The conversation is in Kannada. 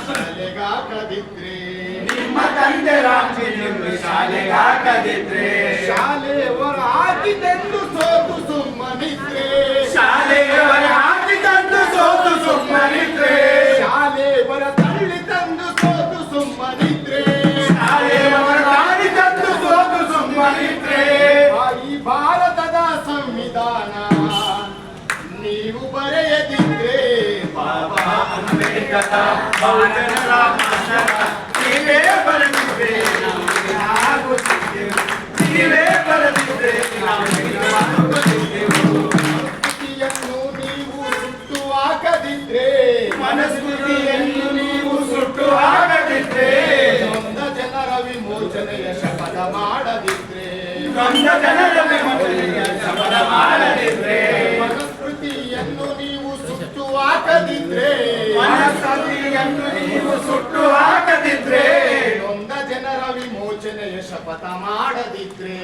ಶಾಲೆಗಾಕದಿದ್ರೆ ನಿಮ್ಮ ತಂದೆ ರಾಮ್ಜಿ ನಿಮ್ಮ ಶಾಲೆಗೆ ಹಾಕದಿದ್ರೆ ಶಾಲೆ ಹೊರ ಹಾಕಿದೆಂದು ಸೋತು ಸುಮ್ಮನಿದ್ರೆ ಶಾಲೆಯವರ ಹಾಕಿ ತಂದು ಸೋತು ಸುಮ್ಮನಿದ್ರೆ ಶಾಲೆ ಹೊರ ತಳ್ಳಿ ತಂದು ಸೋತು ಸುಮ್ಮನಿದ್ರೆ ಶಾಲೆಯವರ ಹಾಕಿ ತಂದು ಸೋತು ಸುಮ್ಮನಿದ್ರೆ ಈ ಭಾರತದ ಸಂವಿಧಾನ ಅಂಬೇಡ್ಕರ ಬಹುಜನರ ಭಾಷಣ ನೀವೇ ನಮಗೆ ಆಗುತ್ತಿದ್ದೆವು ನೀವೇ ಬರೆದಿದ್ರೆ ನಮಗೆ ಆಗುತ್ತಿದ್ದೆವು ಸ್ಥಿತಿಯನ್ನು ನೀವು ಸುಟ್ಟು ಹಾಕದಿದ್ರೆ ಮನಸ್ಮೃತಿಯನ್ನು ನೀವು ಸುಟ್ಟು ಹಾಕದಿದ್ರೆ ನೊಂದ ಜನರ ವಿಮೋಚನೆಯ ಶಪಥ ಮಾಡದಿದ್ರೆ ನೊಂದ ಜನರ ವಿಮೋಚನೆಯ ಶಪಥ ಮಾಡದಿದ್ರೆ ಮನಸ್ಮೃತಿಯನ್ನು ನೀವು ಸುಟ್ಟು ಹಾಕದಿದ್ರೆ ಮನಸ್ಸಲ್ಲಿಯನ್ನು ನೀವು ಸುಟ್ಟು ಹಾಕದಿದ್ರೆ ನೊಂದ ಜನರ ವಿಮೋಚನೆಯ ಶಪಥ ಮಾಡದಿದ್ರೆ